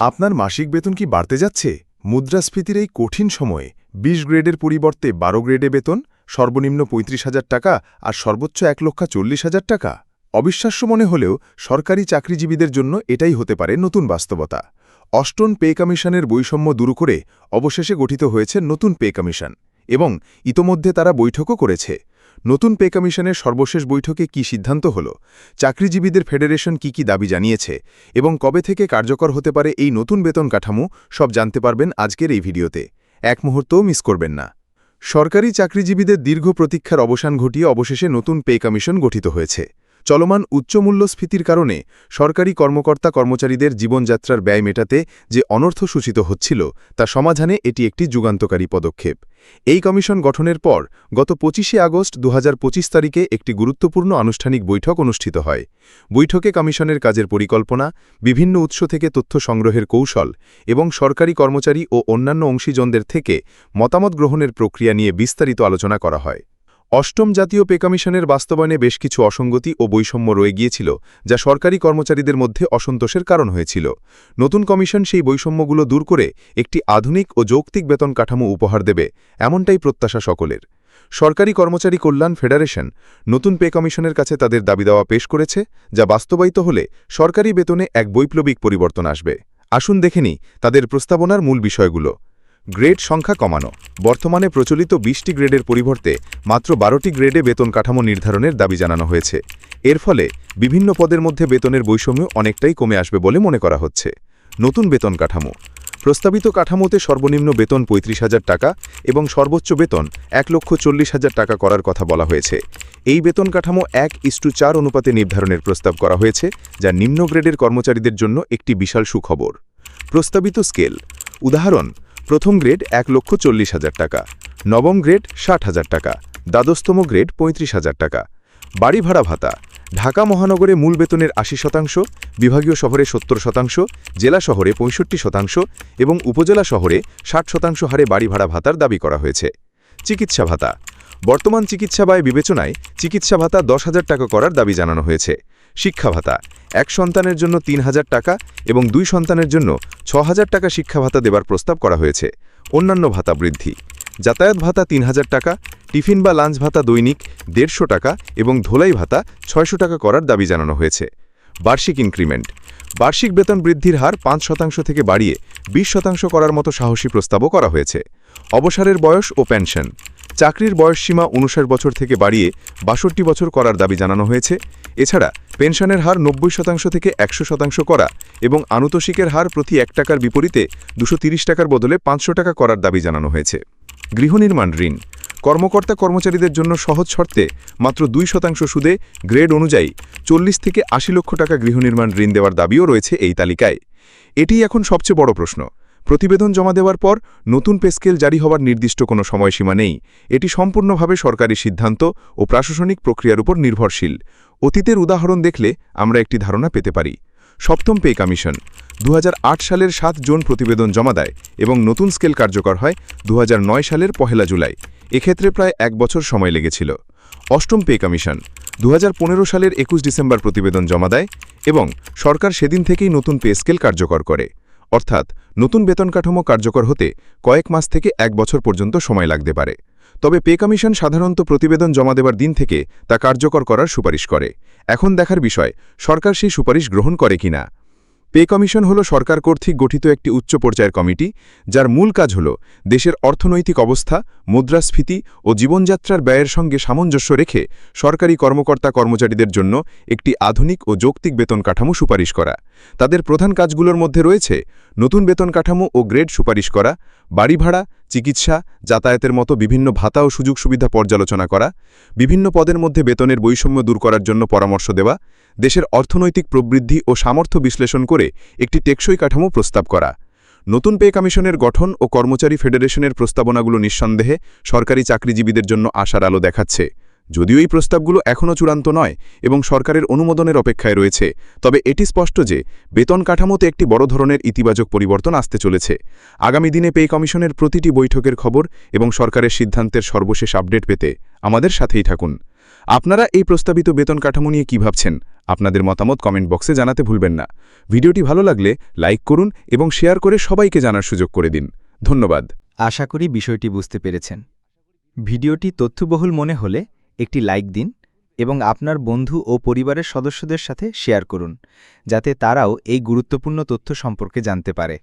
আপনার মাসিক বেতন কি বাড়তে যাচ্ছে? মুদ্রাস্ফীতির এই কঠিন সময়ে ২০ গ্রেডের পরিবর্তে ১২ গ্রেডে বেতন, সর্বনিম্ন পঁয়ত্রিশ হাজার টাকা আর সর্বোচ্চ এক লক্ষ চল্লিশ হাজার টাকা। অবিশ্বাস্য মনে হলেও সরকারি চাকরিজীবীদের জন্য এটাই হতে পারে নতুন বাস্তবতা। অষ্টন পে কমিশনের বৈষম্য দূর করে অবশেষে গঠিত হয়েছে নতুন পে কমিশন এবং ইতোমধ্যে তারা বৈঠকও করেছে। নতুন পে কমিশনের সর্বশেষ বৈঠকে কি সিদ্ধান্ত হল? চাকরিজীবীদের ফেডারেশন কি কি দাবি জানিয়েছে? এবং কবে থেকে কার্যকর হতে পারে এই নতুন বেতন কাঠামো? সব জানতে পারবেন আজকের এই ভিডিওতে। এক মুহূর্তও মিস করবেন না। সরকারি চাকরিজীবীদের দীর্ঘ প্রতীক্ষার অবসান ঘটিয়ে অবশেষে নতুন পে কমিশন গঠিত হয়েছে। চলমান উচ্চমূল্যস্ফীতির কারণে সরকারি কর্মকর্তা কর্মচারীদের জীবনযাত্রার ব্যয় মেটাতে যে অনর্থ সূচিত হচ্ছিল, তা সমাধানে এটি একটি যুগান্তকারী পদক্ষেপ। এই কমিশন গঠনের পর গত পঁচিশে আগস্ট দু হাজার পঁচিশ তারিখে একটি গুরুত্বপূর্ণ আনুষ্ঠানিক বৈঠক অনুষ্ঠিত হয়। বৈঠকে কমিশনের কাজের পরিকল্পনা, বিভিন্ন উৎস থেকে তথ্য সংগ্রহের কৌশল এবং সরকারি কর্মচারী ও অন্যান্য অংশীজনদের থেকে মতামত গ্রহণের প্রক্রিয়া নিয়ে বিস্তারিত আলোচনা করা হয়। অষ্টম জাতীয় পে কমিশনের বাস্তবায়নে বেশ কিছু অসঙ্গতি ও বৈষম্য রয়ে গিয়েছিল, যা সরকারি কর্মচারীদের মধ্যে অসন্তোষের কারণ হয়েছিল। নতুন কমিশন সেই বৈষম্যগুলো দূর করে একটি আধুনিক ও যৌক্তিক বেতন কাঠামো উপহার দেবে, এমনটাই প্রত্যাশা সকলের। সরকারি কর্মচারী কল্যাণ ফেডারেশন নতুন পে কমিশনের কাছে তাদের দাবি দেওয়া পেশ করেছে, যা বাস্তবায়িত হলে সরকারি বেতনে এক বৈপ্লবিক পরিবর্তন আসবে। আসুন দেখে নিই তাদের প্রস্তাবনার মূল বিষয়গুলো। গ্রেড সংখ্যা কমানো। বর্তমানে প্রচলিত বিশটি গ্রেডের পরিবর্তে মাত্র বারোটি গ্রেডে বেতন কাঠামো নির্ধারণের দাবি জানানো হয়েছে। এর ফলে বিভিন্ন পদের মধ্যে বেতনের বৈষম্য অনেকটাই কমে আসবে বলে মনে করা হচ্ছে। নতুন বেতন কাঠামো। প্রস্তাবিত কাঠামোতে সর্বনিম্ন বেতন পঁয়ত্রিশ হাজার টাকা এবং সর্বোচ্চ বেতন এক লক্ষ চল্লিশ হাজার টাকা করার কথা বলা হয়েছে। এই বেতন কাঠামো এক ইস্টু চার অনুপাতে নির্ধারণের প্রস্তাব করা হয়েছে, যা নিম্ন গ্রেডের কর্মচারীদের জন্য একটি বিশাল সুখবর। প্রস্তাবিত স্কেল। উদাহরণ প্রথম গ্রেড এক লক্ষ চল্লিশ হাজার টাকা, নবম গ্রেড ষাট হাজার টাকা, দ্বাদশতম গ্রেড পঁয়ত্রিশ হাজার টাকা। বাড়ি ভাড়া ভাতা, ঢাকা মহানগরে মূল বেতনের আশি শতাংশ, বিভাগীয় শহরে সত্তর শতাংশ, জেলা শহরে পঁয়ষট্টি শতাংশ এবং উপজেলা শহরে ষাট শতাংশ হারে বাড়ি ভাড়া ভাতার দাবি করা হয়েছে। চিকিৎসা ভাতা, বর্তমান চিকিৎসা ব্যয় বিবেচনায় চিকিৎসা ভাতা দশ হাজার টাকা করার দাবি জানানো হয়েছে। শিক্ষা ভাতা এক সন্তানের জন্য তিন হাজার টাকা এবং দুই সন্তানের জন্য ছ হাজার টাকা শিক্ষা ভাতা দেবার প্রস্তাব করা হয়েছে। অন্যান্য ভাতা বৃদ্ধি। যাতায়াত ভাতা তিন হাজার টাকা, টিফিন বা লাঞ্চ ভাতা দৈনিক দেড়শো টাকা এবং ধোলাই ভাতা ছয়শো টাকা করার দাবি জানানো হয়েছে। বার্ষিক ইনক্রিমেন্ট। বার্ষিক বেতন বৃদ্ধির হার পাঁচ শতাংশ থেকে বাড়িয়ে বিশ শতাংশ করার মতো সাহসী প্রস্তাবও করা হয়েছে। অবসরের বয়স ও পেনশন। চাকরির বয়সসীমা উনষাট বছর থেকে বাড়িয়ে বাষট্টি বছর করার দাবি জানানো হয়েছে। এছাড়া পেনশনের হার নব্বই শতাংশ থেকে একশো শতাংশ করা এবং আনুতোষিকের হার প্রতি এক টাকার বিপরীতে দুশো টাকার বদলে পাঁচশো টাকা করার দাবি জানানো হয়েছে। গৃহনির্মাণ ঋণ। কর্মকর্তা কর্মচারীদের জন্য সহজ শর্তে মাত্র দুই শতাংশ সুদে গ্রেড অনুযায়ী চল্লিশ থেকে আশি লক্ষ টাকা গৃহনির্মাণ ঋণ দেওয়ার দাবিও রয়েছে এই তালিকায়। এটি এখন সবচেয়ে বড় প্রশ্ন। প্রতিবেদন জমা দেওয়ার পর নতুন পেস্কেল জারি হওয়ার নির্দিষ্ট কোনো সময়সীমা নেই। এটি সম্পূর্ণভাবে সরকারি সিদ্ধান্ত ও প্রশাসনিক প্রক্রিয়ার উপর নির্ভরশীল। অতীতের উদাহরণ দেখলে আমরা একটি ধারণা পেতে পারি। সপ্তম পে কমিশন। দুহাজার আট সালের সাত জুন প্রতিবেদন জমা দেয় এবং নতুন স্কেল কার্যকর হয় দু হাজার নয় সালের পহেলা জুলাই। এক্ষেত্রে প্রায় এক বছর সময় লেগেছিল। অষ্টম পে কমিশন। দু হাজার পনেরো সালের একুশ ডিসেম্বর প্রতিবেদন জমা দেয় এবং সরকার সেদিন থেকেই নতুন পে স্কেল কার্যকর করে। অর্থাৎ নতুন বেতন কাঠামো কার্যকর হতে কয়েক মাস থেকে এক বছর পর্যন্ত সময় লাগতে পারে। তবে পে কমিশন সাধারণত প্রতিবেদন জমা দেবার দিন থেকে তা কার্যকর করার সুপারিশ করে। এখন দেখার বিষয়, সরকার সেই সুপারিশ গ্রহণ করে কিনা? পে কমিশন হল সরকার কর্তৃক গঠিত একটি উচ্চ পর্যায়ের কমিটি, যার মূল কাজ হল দেশের অর্থনৈতিক অবস্থা, মুদ্রাস্ফীতি ও জীবনযাত্রার ব্যয়ের সঙ্গে সামঞ্জস্য রেখে সরকারি কর্মকর্তা কর্মচারীদের জন্য একটি আধুনিক ও যৌক্তিক বেতন কাঠামো সুপারিশ করা। তাদের প্রধান কাজগুলোর মধ্যে রয়েছে নতুন বেতন কাঠামো ও গ্রেড সুপারিশ করা, বাড়ি ভাড়া চিকিৎসা, যাতায়াতের মতো বিভিন্ন ভাতা ও সুযোগ সুবিধা পর্যালোচনা করা, বিভিন্ন পদের মধ্যে বেতনের বৈষম্য দূর করার জন্য পরামর্শ দেওয়া, দেশের অর্থনৈতিক প্রবৃদ্ধি ও সামর্থ্য বিশ্লেষণ করে একটি টেকসই কাঠামো প্রস্তাব করা। নতুন পে কমিশনের গঠন ও কর্মচারী ফেডারেশনের প্রস্তাবনাগুলো নিঃসন্দেহে সরকারি চাকরিজীবীদের জন্য আশার আলো দেখাচ্ছে। যদিও এই প্রস্তাবগুলো এখনও চূড়ান্ত নয় এবং সরকারের অনুমোদনের অপেক্ষায় রয়েছে, তবে এটি স্পষ্ট যে বেতন কাঠামোতে একটি বড় ধরনের ইতিবাচক পরিবর্তন আসতে চলেছে। আগামী দিনে পে কমিশনের প্রতিটি বৈঠকের খবর এবং সরকারের সিদ্ধান্তের সর্বশেষ আপডেট পেতে আমাদের সাথেই থাকুন। আপনারা এই প্রস্তাবিত বেতন কাঠামো নিয়ে কী ভাবছেন? আপনাদের মতামত কমেন্ট বক্সে জানাতে ভুলবেন না। ভিডিওটি ভালো লাগলে লাইক করুন এবং শেয়ার করে সবাইকে জানার সুযোগ করে দিন। ধন্যবাদ। আশা করি বিষয়টি বুঝতে পেরেছেন। ভিডিওটি তথ্যবহুল মনে হলে একটি লাইক দিন এবং আপনার বন্ধু ও পরিবারের সদস্যদের সাথে শেয়ার করুন, যাতে তারাও এই গুরুত্বপূর্ণ তথ্য সম্পর্কে জানতে পারে।